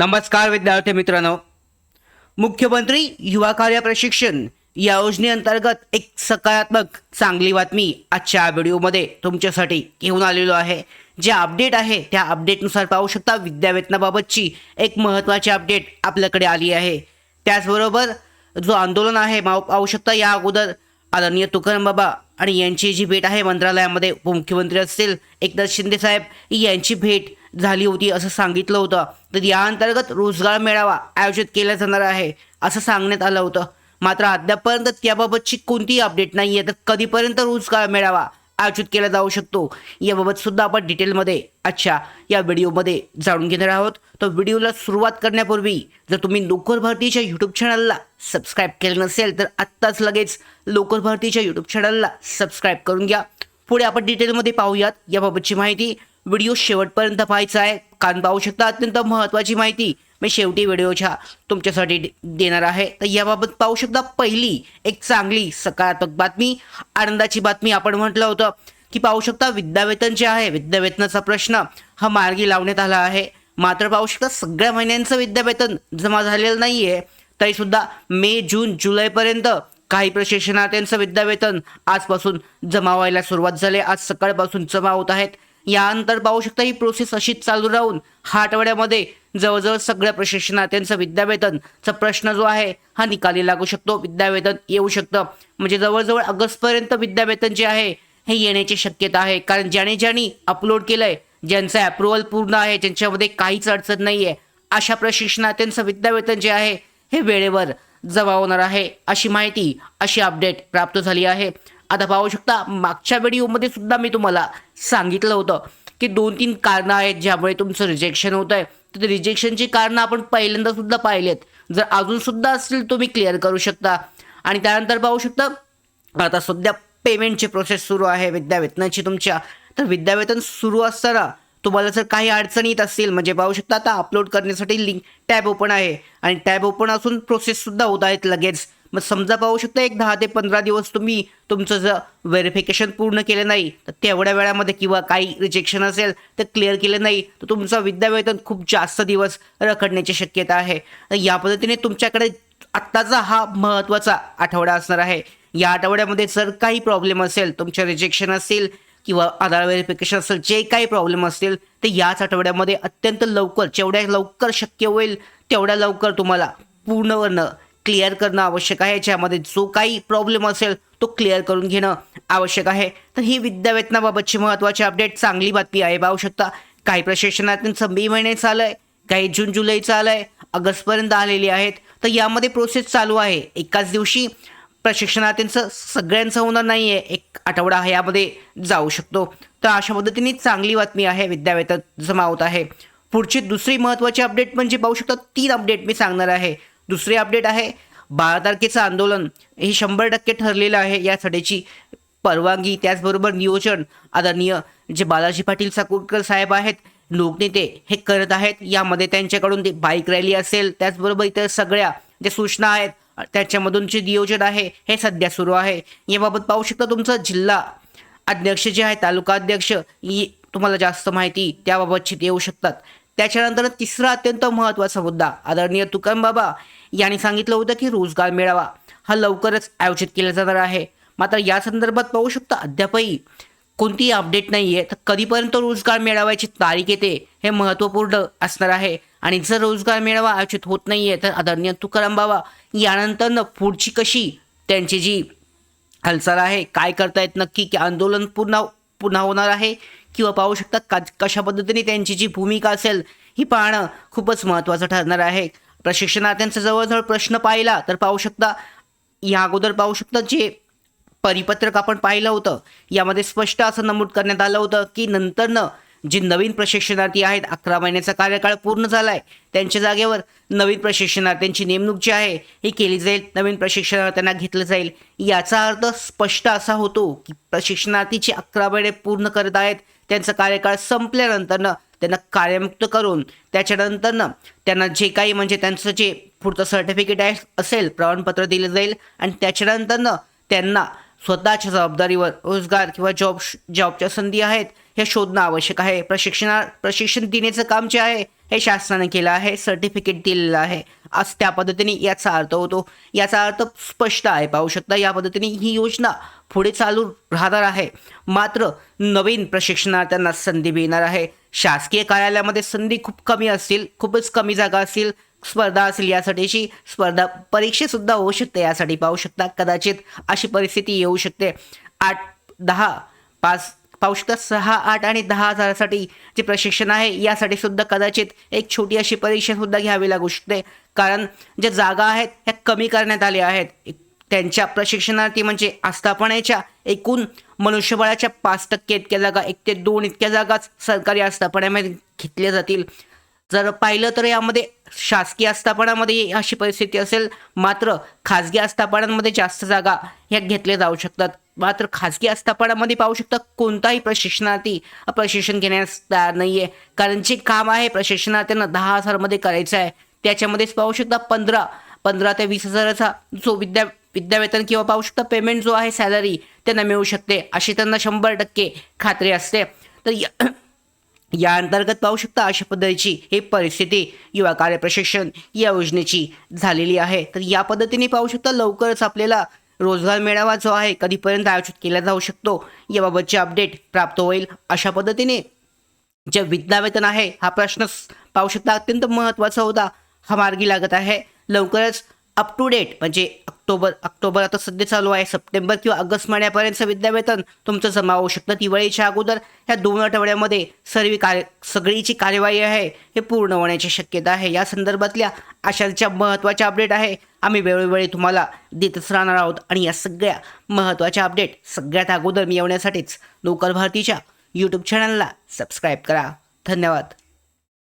नमस्कार विद्यार्थी मित्रांनो. मुख्यमंत्री युवा कार्य प्रशिक्षण या योजनेअंतर्गत एक सकारात्मक चांगली बातमी आजच्या व्हिडिओमध्ये तुमच्यासाठी घेऊन आलेलो आहे. जे अपडेट आहे त्या अपडेटनुसार पाहू शकता विद्यावेतनाबाबतची एक महत्त्वाची अपडेट आपल्याकडे आली आहे. त्याचबरोबर जो आंदोलन आहे मा पाहू शकता या अगोदर आदरणीय तुकाराम बाबा आणि यांची जी भेट आहे मंत्रालयामध्ये उपमुख्यमंत्री असतील एकनाथ शिंदे साहेब यांची भेट झाली होती असं सांगितलं होतं. तर या अंतर्गत रोजगार मेळावा आयोजित केला जाणार आहे असं सांगण्यात आलं होतं. मात्र अद्यापपर्यंत त्याबाबतची कोणतीही अपडेट नाही आहे तर कधीपर्यंत रोजगार मेळावा आयोजित केला जाऊ शकतो याबाबत सुद्धा आपण डिटेलमध्ये आजच्या या व्हिडिओमध्ये जाणून घेणार आहोत. तर व्हिडिओला सुरुवात करण्यापूर्वी जर तुम्ही लोकर भारतीच्या यूट्यूब चॅनलला सबस्क्राईब केलं नसेल तर आत्ताच लगेच लोकर भारतीच्या यूट्यूब चॅनलला सबस्क्राईब करून घ्या. पुढे आपण डिटेलमध्ये पाहूयात याबाबतची माहिती. व्हिडिओ शेवटपर्यंत पाहायचा आहे. कारण पाहू शकता अत्यंत महत्त्वाची माहिती मी शेवटी व्हिडिओच्या तुमच्यासाठी देणार आहे. तर याबाबत पाहू शकता पहिली एक चांगली सकारात्मक बातमी आनंदाची बातमी आपण म्हटलं होतं की पाहू शकता विद्यावेतन जे आहे विद्यावेतनाचा प्रश्न हा मार्गी लावण्यात आला आहे. मात्र पाहू शकता सगळ्या महिन्यांचं विद्यावेतन जमा झालेलं नाही आहे तरीसुद्धा मे जून जुलैपर्यंत काही प्रशिक्षणार्थ्यांचं विद्यावेतन आजपासून जमा व्हायला सुरुवात झाली. आज सकाळपासून जमा होत आहेत. यानंतर पाहू शकता ही प्रोसेस अशीच चालू राहून हा आठवड्यामध्ये जवळजवळ सगळ्या प्रशिक्षणार्थ्यांचं विद्यावेतनचा प्रश्न जो आहे हा निकाली लागू शकतो. विद्यावेतन येऊ शकतं. म्हणजे जवळजवळ ऑगस्टपर्यंत विद्यावेतन जे आहे हे येण्याची शक्यता आहे. कारण ज्याने ज्यांनी अपलोड केलंय ज्यांचं अप्रुव्हल पूर्ण आहे ज्यांच्यामध्ये काहीच अडचण नाही आहे अशा प्रशिक्षणार्थ्यांचं विद्यावेतन जे आहे हे वेळेवर जमा होणार आहे. अशी माहिती अशी अपडेट प्राप्त झाली आहे. आता पाहू शकता मागच्या व्हिडिओमध्ये सुद्धा मी तुम्हाला सांगितलं होतं की दोन तीन कारणं आहेत ज्यामुळे तुमचं रिजेक्शन होत आहे तर रिजेक्शनची कारणं आपण पहिल्यांदा सुद्धा पाहिलेत. जर अजून सुद्धा असतील तुम्ही क्लिअर करू शकता. आणि त्यानंतर पाहू शकता आता सध्या पेमेंटची प्रोसेस सुरू आहे विद्यावेतनाची तुमच्या. तर विद्यावेतन सुरू असताना तुम्हाला जर काही अडचणी येत असतील म्हणजे पाहू शकता आता अपलोड करण्यासाठी लिंक टॅब ओपन आहे. आणि टॅब ओपन असून प्रोसेससुद्धा होत आहेत लगेच. मग समजा पाहू शकता एक दहा ते पंधरा दिवस तुम्ही तुमचं जर व्हेरिफिकेशन पूर्ण केलं नाही तर तेवढ्या वेळामध्ये किंवा काही रिजेक्शन असेल तर क्लिअर केलं नाही तर तुमचं विद्यावेतन खूप जास्त दिवस रखडण्याची शक्यता आहे. तर या पद्धतीने तुमच्याकडे आत्ताचा हा महत्त्वाचा आठवडा असणार आहे. या आठवड्यामध्ये जर काही प्रॉब्लेम असेल तुमचं रिजेक्शन असेल किंवा आधार व्हेरिफिकेशन असेल जे काही प्रॉब्लेम असतील ते याच आठवड्यामध्ये अत्यंत लवकर जेवढ्या लवकर शक्य होईल तेवढ्या लवकर तुम्हाला पूर्ण क्लिअर करणं आवश्यक आहे. ज्यामध्ये जो काही प्रॉब्लेम असेल तो क्लिअर करून घेणं आवश्यक आहे. तर ही विद्यावेतनाबाबतची महत्त्वाची अपडेट चांगली बातमी आहे पाहू शकता. काही प्रशिक्षणार्थींचं मे महिने चालू आहे काही जून जुलैचं आलं आहे ऑगस्टपर्यंत आलेली आहेत. तर यामध्ये प्रोसेस चालू आहे. एकाच दिवशी प्रशिक्षणार्थींचं सगळ्यांचं होणार नाही आहे एक आठवडा यामध्ये जाऊ शकतो. तर अशा पद्धतीने चांगली बातमी आहे. विद्यावेतन जमा होत आहे. पुढची दुसरी महत्त्वाची अपडेट म्हणजे पाहू शकता तीन अपडेट मी सांगणार आहे. दुसरी अपडेट आहे. बारा तारखेचं आंदोलन हे शंभर टक्के ठरलेलं आहे. यासाठीची परवानगी त्याचबरोबर नियोजन आदरणीय जे बालाजी पाटील साकुरकर साहेब आहेत लोकनेते हे करत आहेत. यामध्ये त्यांच्याकडून ते बाईक रॅली असेल त्याचबरोबर इतर सगळ्या ज्या सूचना आहेत त्याच्यामधून जे नियोजन आहे हे सध्या सुरू आहे. याबाबत पाहू शकता तुमचं जिल्हा अध्यक्ष जे आहे तालुका अध्यक्ष ही तुम्हाला जास्त माहिती त्याबाबतची देऊ शकतात. त्याच्यानंतर तिसरा अत्यंत महत्त्वाचा मुद्दा आदरणीय तुकाराम बाबा यांनी सांगितलं होतं की रोजगार मेळावा हा लवकरच आयोजित केला जाणार आहे. मात्र या संदर्भात पाहू शकता अद्यापही कोणतीही अपडेट नाही आहे तर कधीपर्यंत रोजगार मेळाव्याची तारीख येते हे महत्त्वपूर्ण असणार आहे. आणि जर रोजगार मेळावा आयोजित होत नाही आहे तर आदरणीय तुकाराम बाबा यानंतर पुढची कशी त्यांची जी हालचाल आहे काय करतायत नक्की की आंदोलन पुन्हा पुन्हा होणार आहे? किंवा पाहू शकता का कशा पद्धतीने त्यांची जी भूमिका असेल ही पाहणं खूपच महत्त्वाचं ठरणार आहे. प्रशिक्षणार्थ्यांचा जवळजवळ प्रश्न पाहिला तर पाहू शकता या अगोदर पाहू शकता जे परिपत्रक आपण पाहिलं होतं यामध्ये स्पष्ट असं नमूद करण्यात आलं होतं की नंतरनं जी नवीन प्रशिक्षणार्थी आहेत अकरा महिन्याचा कार्यकाळ पूर्ण झाला आहे त्यांच्या जागेवर नवीन प्रशिक्षणार्थ्यांची नेमणूक जी आहे ही केली जाईल नवीन प्रशिक्षणार्थ्यांना घेतलं जाईल. याचा अर्थ स्पष्ट असा होतो की प्रशिक्षणार्थी जे अकरा महिने पूर्ण करत आहेत त्यांचा कार्यकाळ संपल्यानंतरनं त्यांना कार्यमुक्त करून त्याच्यानंतरनं त्यांना जे काही म्हणजे त्यांचं जे पुढचं सर्टिफिकेट आहे असेल प्रमाणपत्र दिलं जाईल आणि त्याच्यानंतरनं त्यांना स्वतःच्या जबाबदारीवर रोजगार किंवा जॉब जॉबच्या संधी आहेत हे शोधणं आवश्यक आहे. प्रशिक्षणा प्रशिक्षण देण्याचं काम जे आहे हे शासनाने केलं आहे. सर्टिफिकेट दिलेलं आहे. आज त्या पद्धतीने याचा अर्थ होतो. याचा अर्थ स्पष्ट आहे. पाहू शकता या पद्धतीने ही योजना पुढे चालू राहणार आहे. मात्र नवीन प्रशिक्षणार्थ्यांना संधी मिळणार आहे. शासकीय कार्यालयामध्ये संधी खूप कमी असतील खूपच कमी जागा असतील स्पर्धा असेल यासाठीची स्पर्धा परीक्षेसुद्धा होऊ शकते यासाठी. पाहू शकता कदाचित अशी परिस्थिती येऊ शकते. आठ दहा पाच पाहू शकता सहा आठ आणि दहा हजारासाठी जे प्रशिक्षण आहे यासाठी सुद्धा कदाचित एक छोटी अशी परीक्षा सुद्धा घ्यावी लागू शकते. कारण ज्या जागा आहेत ह्या कमी करण्यात आल्या आहेत. त्यांच्या प्रशिक्षणार्थी म्हणजे आस्थापनेच्या एकूण मनुष्यबळाच्या पाच टक्के इतक्या जागा एक ते दोन इतक्या जागाच सरकारी आस्थापनामध्ये घेतल्या जातील. जर पाहिलं तर यामध्ये शासकीय आस्थापनामध्ये अशी परिस्थिती असेल मात्र खाजगी आस्थापनांमध्ये जास्त जागा ह्या घेतल्या जाऊ शकतात. मात्र खाजगी आस्थापनामध्ये पाहू शकता कोणताही प्रशिक्षणार्थी प्रशिक्षण घेण्यास तयार नाही आहे कारण जे काम आहे प्रशिक्षणार्थ्यांना दहा हजारमध्ये करायचं आहे. त्याच्यामध्येच पाहू शकता पंधरा पंधरा ते वीस हजाराचा जो विद्या विद्यावेतन किंवा पाहू शकता पेमेंट जो आहे सॅलरी त्यांना मिळू शकते. अशी त्यांना शंभर टक्के खात्री असते. तर या या अंतर्गत पाहू शकता अशा पद्धतीची ही परिस्थिती युवा कार्य प्रशिक्षण या योजनेची झालेली आहे. तर या पद्धतीने पाहू शकता लवकरच आपल्याला रोजगार मेळावा जो आहे कधीपर्यंत आयोजित केला जाऊ शकतो याबाबतचे अपडेट प्राप्त होईल अशा पद्धतीने. जे विद्यावेतन आहे हा प्रश्न पाहू शकता. अत्यंत महत्त्वाचा होता. हा मार्गी लागत आहे. लवकरच अप टू डेट म्हणजे ऑक्टोबर ऑक्टोबर आता सध्या चालू आहे. सप्टेंबर किंवा ऑगस्ट महिन्यापर्यंत विद्यावेतन तुमचं जमा होऊ शकतं. दिवाळीच्या अगोदर ह्या दोन आठवड्यामध्ये सर्व कार्य सगळीची कार्यवाही आहे हे पूर्ण होण्याची शक्यता आहे. या संदर्भातल्या अशाच्या महत्त्वाच्या अपडेट आहे. आम्ही वेळोवेळी तुम्हाला देतच राहणार आहोत आणि या सगळ्या महत्त्वाच्या अपडेट सगळ्यात अगोदर मिळवण्यासाठीच लोकल भारतीच्या यूट्यूब चॅनलला सबस्क्राईब करा. धन्यवाद.